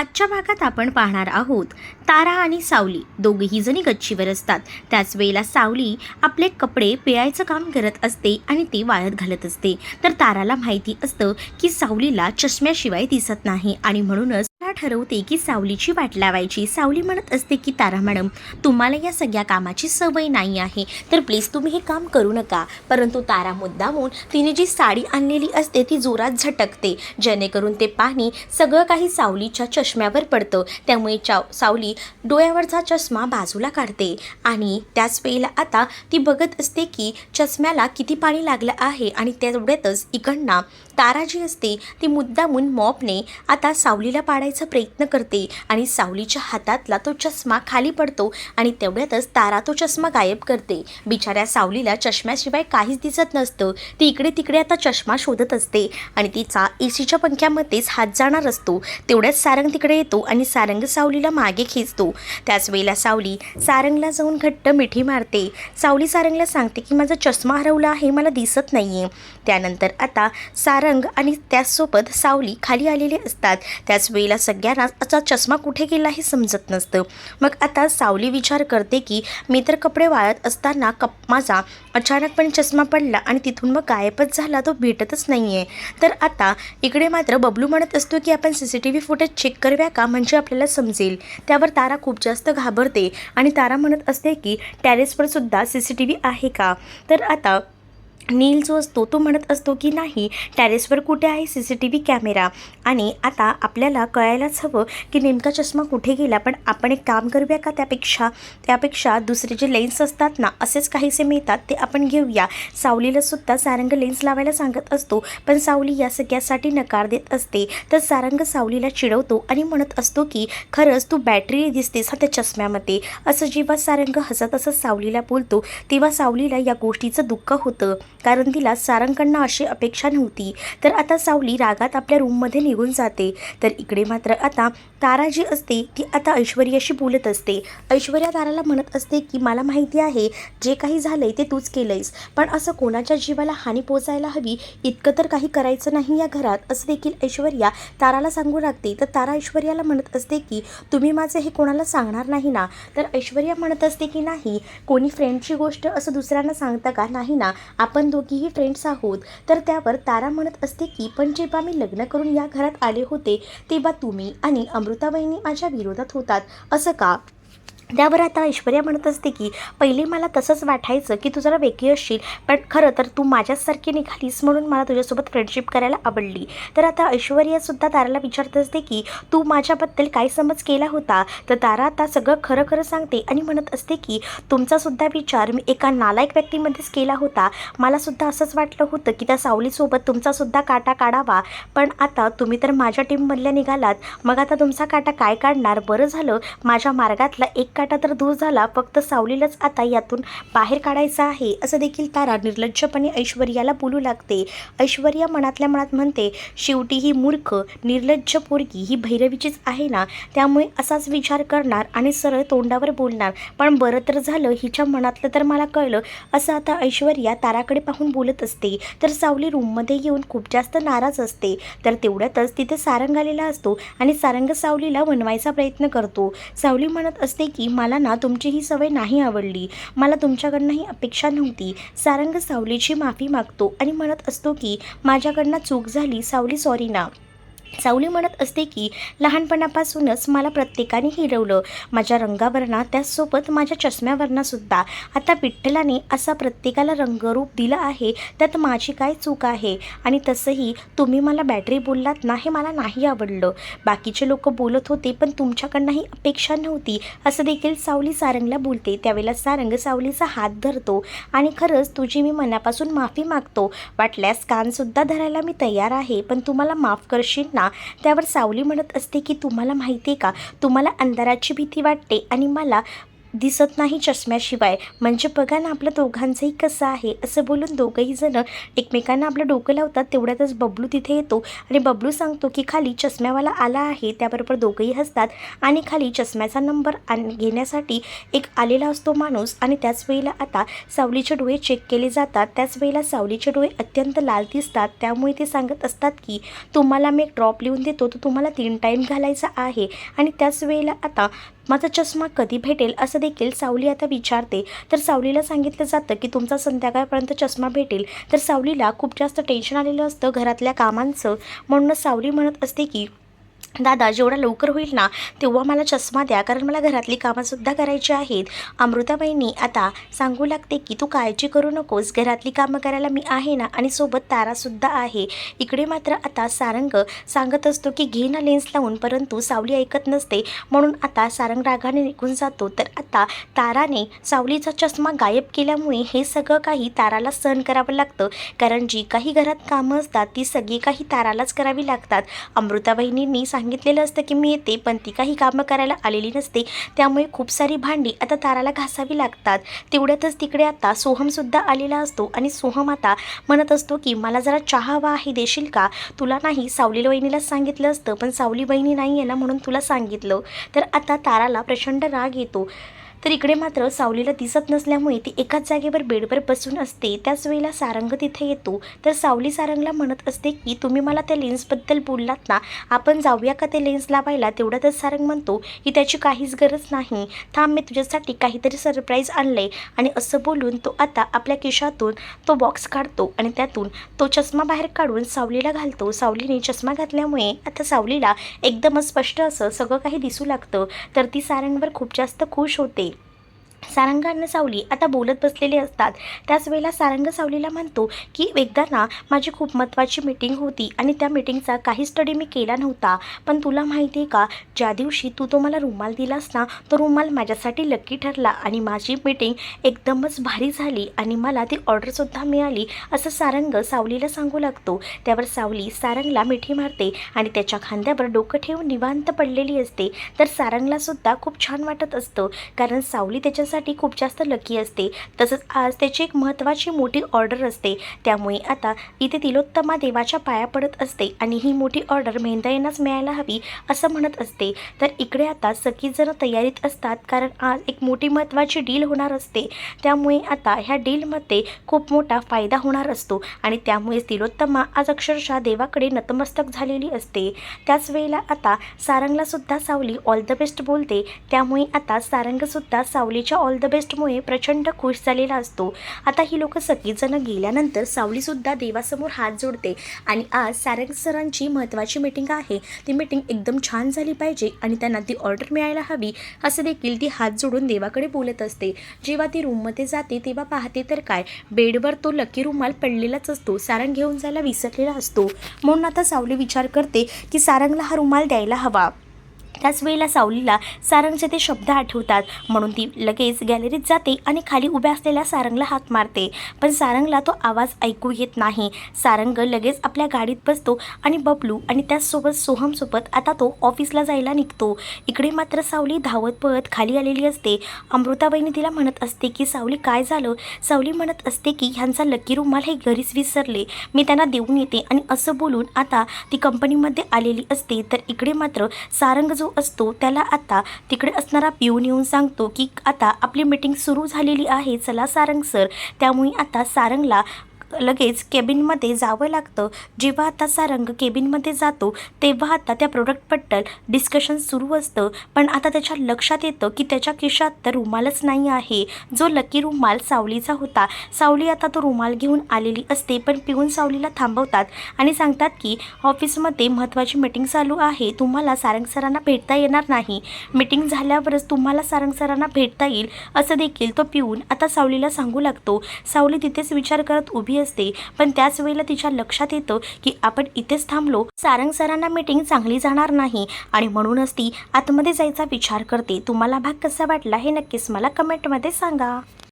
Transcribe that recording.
आजच्या भागात आपण पाहणार आहोत तारा आणि सावली दोघेही जणी गच्चीवर असतात. त्याच वेळेला सावली आपले कपडे पिळायचं काम करत असते आणि ते वाळत घालत असते. तर ताराला माहिती असतं की सावलीला चष्म्याशिवाय दिसत नाही आणि म्हणूनच तारा ठरवते की सावलीची वाट लावायची. सावली म्हणत असते की तारा मॅडम तुम्हाला या सगळ्या कामाची सवय नाही आहे तर प्लीज तुम्ही हे काम करू नका. परंतु तारा मुद्दामून तिने जी साडी आणलेली असते ती जोरात झटकते. जेणेकरून ते पाणी सगळं काही सावलीच्या चष्म्यावर पडतं. त्यामुळे चा सावली डोळ्यावरचा चष्मा बाजूला काढते. आणि त्याच वेळेला आता ती बघत असते की चष्म्याला किती पाणी लागलं आहे आणि तेवढ्यातच इकडनं तारा जी असते ती मुद्दामून मॉपने आता सावलीला पाडायचा प्रयत्न करते आणि सावलीच्या हातातला तो चष्मा खाली पडतो आणि तेवढ्यातच तारा तो चष्मा गायब करते. बिचाऱ्या सावलीला चष्म्याशिवाय काहीच दिसत नसतं. ती इकडे तिकडे आता चष्मा शोधत असते आणि तिचा एसीच्या पंख्यामध्येच हात जाणार असतो. तेवढ्याच सारंग तिकडे येतो आणि सारंग सावलीला मागे खेचतो. त्याच वेळेला सावली सारंगला जाऊन घट्ट मिठी मारते. सावली सारंगला सांगते की माझा चष्मा हरवला आहे मला दिसत नाही आहे त्यानंतर आता सारंग आणि त्याचसोबत सावली खाली आलेले असतात. त्याच वेळेला सगळ्यांना असा चष्मा कुठे गेला हे समजत नसतं. मग आता सावली विचार करते की मी तर कपडे वाळत असताना कप माझा अचानकपणे चष्मा पडला आणि तिथून मग गायबच झाला तो भेटतच नाही आहे तर आता इकडे मात्र बबलू म्हणत असतो की आपण C C T V footage check करूया का? म्हणजे आपल्याला समजेल. त्यावर तारा खूप जास्त घाबरते आणि तारा म्हणत असते की टॅरेसवर सुद्धा सी सी टी व्ही आहे का? तर आता नील जो असतो तो म्हणत असतो की नाही टॅरेसवर कुठे आहे C C T V camera आणि आता आपल्याला कळायलाच हवं की नेमका चष्मा कुठे गेला? पण आपण एक काम करूया का त्यापेक्षा? त्यापेक्षा दुसरे जे लेन्स असतात ना असेच काहीसे मिळतात ते आपण घेऊया. सावलीला सुद्धा सारंग लेन्स लावायला सांगत असतो पण सावली या सगळ्यासाठी नकार देत असते. तर सारंग सावलीला चिडवतो आणि म्हणत असतो की खरंच तू बॅटरी दिसतेस हा त्या चष्म्यामध्ये. असं जेव्हा सारंग हसत असं सावलीला बोलतो तेव्हा सावलीला या गोष्टीचं दुःख होतं. कारण तिला सारंगकडनं अशी अपेक्षा नव्हती. तर आता सावली रागात आपल्या रूममध्ये निघून जाते. तर इकडे मात्र आता तारा जी असते ती आता ऐश्वर्याशी बोलत असते. ऐश्वर्या ताराला म्हणत असते की मला माहिती आहे जे काही झालं आहे ते तूच केलं आहेस पण असं कोणाच्या जीवाला हानी पोचायला हवी इतकं तर काही करायचं नाही या घरात असं देखील ऐश्वर्या ताराला सांगू लागते. तर तारा ऐश्वर्याला म्हणत असते की तुम्ही माझं हे कोणाला सांगणार नाही ना? तर ऐश्वर्या म्हणत असते की नाही. कोणी फ्रेंडची गोष्ट असं दुसऱ्यांना सांगता का? नाही ना. आपण दोघीही फ्रेंड्स आहोत. तर त्यावर तारा म्हणत असते की पण जेव्हा मी लग्न करून या घरात आले होते तेव्हा तुम्ही आणि अमृताबाईंनी माझ्या विरोधात होतात. असं का? त्यावर आता ऐश्वर्या म्हणत असते की पहिले मला तसंच वाटायचं की तू जरा वेगळी असशील पण खरं तर तू माझ्याचसारखी निघालीस म्हणून मला तुझ्यासोबत फ्रेंडशिप करायला आवडली. तर आता ऐश्वर्यासुद्धा ताराला विचारत असते की तू माझ्याबद्दल काय समज केला होता? तर तारा आता सगळं खरं खरं सांगते आणि म्हणत असते की तुमचासुद्धा विचार मी एका नालायक व्यक्तीमध्येच केला होता. मलासुद्धा असंच वाटलं होतं की त्या सावलीसोबत तुमचासुद्धा काटा काढावा. पण आता तुम्ही तर माझ्या टीममधल्या निघालात. मग आता तुमचा काटा काय काढणार? बरं झालं. माझ्या मार्गातला एक काटा तर दूर झाला फक्त सावलीलाच आता यातून बाहेर काढायचं आहे असं देखील तारा निर्लज्जपणे ऐश्वर्याला बोलू लागते. ऐश्वर्या मनातल्या मनात म्हणते शेवटी ही मूर्ख निर्लज्ज पोरगी ही भैरवीचीच आहे ना? त्यामुळे असाच विचार करणार आणि सरळ तोंडावर बोलणार. पण बरं तर झालं हिच्या मनातलं तर मला कळलं असं आता ऐश्वर्या ताराकडे पाहून बोलत असते. तर सावली रूममध्ये येऊन खूप जास्त नाराज असते. तर तेवढ्यातच तिथे सारंग आलेला असतो आणि सारंग सावलीला बनवायचा प्रयत्न करतो. सावली म्हणत असते की मला ना तुमची ही सवय नाही आवडली. मला तुमच्याकडनं ही अपेक्षा नव्हती. सारंग सावलीची माफी मागतो आणि म्हणत असतो की माझ्याकडनं चूक झाली सावली सॉरी ना. सावली म्हणत असते की लहानपणापासूनच मला प्रत्येकाने हिरवलं. माझ्या रंगावरना त्याचसोबत माझ्या चष्म्यावरनासुद्धा आता विठ्ठलाने असा प्रत्येकाला रंगरूप दिलं आहे त्यात माझी काय चूक आहे? आणि तसंही तुम्ही मला बॅटरी बोललात ना हे मला नाही आवडलं. बाकीचे लोक बोलत होते पण तुमच्याकडनं ही अपेक्षा नव्हती. असं देखील सावली सारंगला बोलते. त्यावेळेला सारंग सावलीचा हात धरतो. आणि खरंच तुझी मी मनापासून माफी मागतो. वाटल्यास कानसुद्धा धरायला मी तयार आहे पण तुम्हाला माफ करशील ना? त्यावर सावली म्हणत असते की तुम्हाला माहिती आहे का? तुम्हाला अंधाराची भीती वाटते आणि मला दिसत नाही चष्म्याशिवाय. म्हणजे बघा ना आपलं दोघांचंही कसं आहे. असं बोलून दोघंही जण एकमेकांना आपलं डोकं लावतात तेवढ्यातच बबलू तिथे येतो. आणि बबलू सांगतो की खाली चष्म्यावाला आला आहे त्याबरोबर दोघंही हसतात. आणि खाली चष्म्याचा नंबर आण घेण्यासाठी एक आलेला असतो माणूस. आणि त्याच वेळेला आता सावलीचे डोळे चेक केले जातात. त्याच वेळेला सावलीचे डोळे अत्यंत लाल दिसतात. त्यामुळे ते सांगत असतात की तुम्हाला मी एक ड्रॉप लिहून देतो. तो तुम्हाला तीन टाईम घालायचा आहे. आणि त्याच वेळेला आता माझा चष्मा कधी भेटेल असं देखील सावली आता विचारते. तर सावलीला सांगितलं जातं की तुमचा संध्याकाळपर्यंत चष्मा भेटेल. तर सावलीला खूप जास्त टेन्शन आलेलं असतं घरातल्या कामांचं. म्हणूनच सावली म्हणत असते की दादा जेवढा लवकर होईल ना तेव्हा मला चष्मा द्या. कारण मला घरातली कामंसुद्धा करायची आहेत. अमृताबाईंनी आता सांगू लागते की तू काळजी करू नकोस. घरातली कामं करायला मी आहे ना आणि सोबत तारासुद्धा आहे. इकडे मात्र आता सारंग सांगत असतो की घे ना लेन्स लावून परंतु सावली ऐकत नसते. म्हणून आता सारंग रागाने निघून जातो. तर आता ताराने सावलीचा चष्मा गायब केल्यामुळे हे सगळं काही ताराला सहन करावं लागतं. कारण जी काही घरात कामं असतात ती सगळी काही तारालाच करावी लागतात. अमृताबाईंनी सांगितलेलं असतं की मी येते पण ती काही कामं करायला आलेली नसते. त्यामुळे खूप सारी भांडी आता ताराला घासावी लागतात. तेवढ्यातच तिकडे आता सोहमसुद्धा आलेला असतो आणि सोहम आता म्हणत असतो की मला जरा चहा हवा आहे देशील का? तुला नाही सावली वहिनीलाच सांगितलं असतं पण सावली बहिणी नाही आहे ना म्हणून तुला सांगितलं. तर आता ताराला प्रचंड राग येतो. तर इकडे मात्र सावलीला दिसत नसल्यामुळे ती एकाच जागेवर बेडवर बसून असते. त्याच वेळेला सारंग तिथे येतो. तर सावली सारंगला म्हणत असते की तुम्ही मला त्या लेन्सबद्दल बोललात ना? आपण जाऊया का ते लेन्स लावायला? तेवढ्यातच सारंग म्हणतो की त्याची काहीच गरज नाही. थांब मी तुझ्यासाठी काहीतरी सरप्राईज आणलं आणि असं बोलून तो आता आपल्या केशातून तो बॉक्स काढतो आणि त्यातून तो चष्मा बाहेर काढून सावलीला घालतो. सावलीने चष्मा घातल्यामुळे आता सावलीला एकदमच स्पष्ट असं सगळं काही दिसू लागतं. तर ती सारंगवर खूप जास्त खुश होते. सारंग आणि सावली आता बोलत बसलेले असतात. त्याच वेळेला सारंग सावलीला म्हणतो की एकदा ना माझी खूप महत्त्वाची मीटिंग होती आणि त्या मीटिंगचा काही स्टडी मी केला नव्हता. पण तुला माहिती आहे का ज्या दिवशी तू तो मला रुमाल दिलास ना तो रुमाल माझ्यासाठी लक्की ठरला आणि माझी मीटिंग एकदमच भारी झाली आणि मला ती ऑर्डरसुद्धा मिळाली असं सारंग सावलीला सांगू लागतो. त्यावर सावली सारंगला मिठी मारते आणि त्याच्या खांद्यावर डोकं ठेवून निवांत पडलेली असते. तर सारंगलासुद्धा खूप छान वाटत असतं. कारण सावली त्याच्या त्याच्यासाठी खूप जास्त लकी असते. तसंच आज त्याची एक महत्त्वाची मोठी ऑर्डर असते. त्यामुळे आता इथे तिलोत्तमा देवाच्या पाया पडत असते आणि ही मोठी ऑर्डर मेहंदाईंनाच मिळायला हवी असं म्हणत असते. तर इकडे आता सखीजणं तयारीत असतात कारण आज एक मोठी महत्त्वाची डील होणार असते. त्यामुळे आता ह्या डीलमध्ये खूप मोठा फायदा होणार असतो आणि त्यामुळे तिलोत्तमा आज अक्षरशः देवाकडे नतमस्तक झालेली असते. त्याच वेळेला आता सारंगला सुद्धा सावली ऑल द बेस्ट बोलते. त्यामुळे आता सारंगसुद्धा सावलीच्या ऑल द बेस्टमुळे प्रचंड खुश झालेला असतो. आता ही लोक सगळीजणं गेल्यानंतर सावलीसुद्धा देवासमोर हात जोडते. आणि आज सारंग सरांची महत्त्वाची मीटिंग आहे. ती मीटिंग एकदम छान झाली पाहिजे आणि त्यांना ती ऑर्डर मिळायला हवी असं देखील ती हात जोडून देवाकडे बोलत असते. जेव्हा ती रूममध्ये जाते तेव्हा पाहते तर काय बेडवर तो लकी रुमाल पडलेलाच असतो. सारंग घेऊन जायला विसरलेला असतो. म्हणून आता सावली विचार करते की सारंगला हा रुमाल द्यायला हवा. त्याच वेळेला सावलीला सारंगचे ते शब्द आठवतात. म्हणून ती लगेच गॅलरीत जाते आणि खाली उभ्या असलेल्या सारंगला हाक मारते. पण सारंगला तो आवाज ऐकू येत नाही. सारंग लगेच आपल्या गाडीत बसतो आणि बबलू आणि त्याचसोबत सोहमसोबत आता तो ऑफिसला जायला निघतो. इकडे मात्र सावली धावत पळत खाली आलेली असते. अमृताबाईने तिला म्हणत असते की सावली काय झालं? सावली म्हणत असते की ह्यांचा लकी रुमाल हे घरीच विसरले. मी त्यांना देऊन येते आणि असं बोलून आता ती कंपनीमध्ये आलेली असते. तर इकडे मात्र सारंग जो असतो त्याला आता तिकडे असणारा पिऊन येऊन सांगतो की आता आपली मीटिंग सुरू झालेली आहे चला सारंग सर त्यामुळे आता सारंगला लगेच केबिनमध्ये जावं लागतं. जेव्हा आताचा रंग केबिनमध्ये जातो तेव्हा आता त्या प्रोडक्टबद्दल डिस्कशन सुरू असतं. पण आता त्याच्या लक्षात येतं की त्याच्या खिशात तर रुमालच नाही आहे. जो लकी रुमाल सावलीचा होता. सावली आता तो रुमाल घेऊन आलेली असते पण पिऊन सावलीला थांबवतात आणि सांगतात की ऑफिसमध्ये महत्त्वाची मीटिंग चालू आहे. तुम्हाला सारंग सरांना भेटता येणार नाही. मीटिंग झाल्यावरच तुम्हाला सारंग सरांना भेटता येईल. असं देखील तो पिऊन आता सावलीला सांगू लागतो. सावली तिथेच विचार करत उभी असते. पण त्याच वेळेला तिच्या लक्षात येतं की आपण इथेच थांबलो सारंग सरांना मीटिंग चांगली जाणार नाही. आणि म्हणूनच ती आतमध्ये जायचा विचार करते. तुम्हाला भाग कसा वाटला हे नक्कीच मला कमेंटमध्ये सांगा.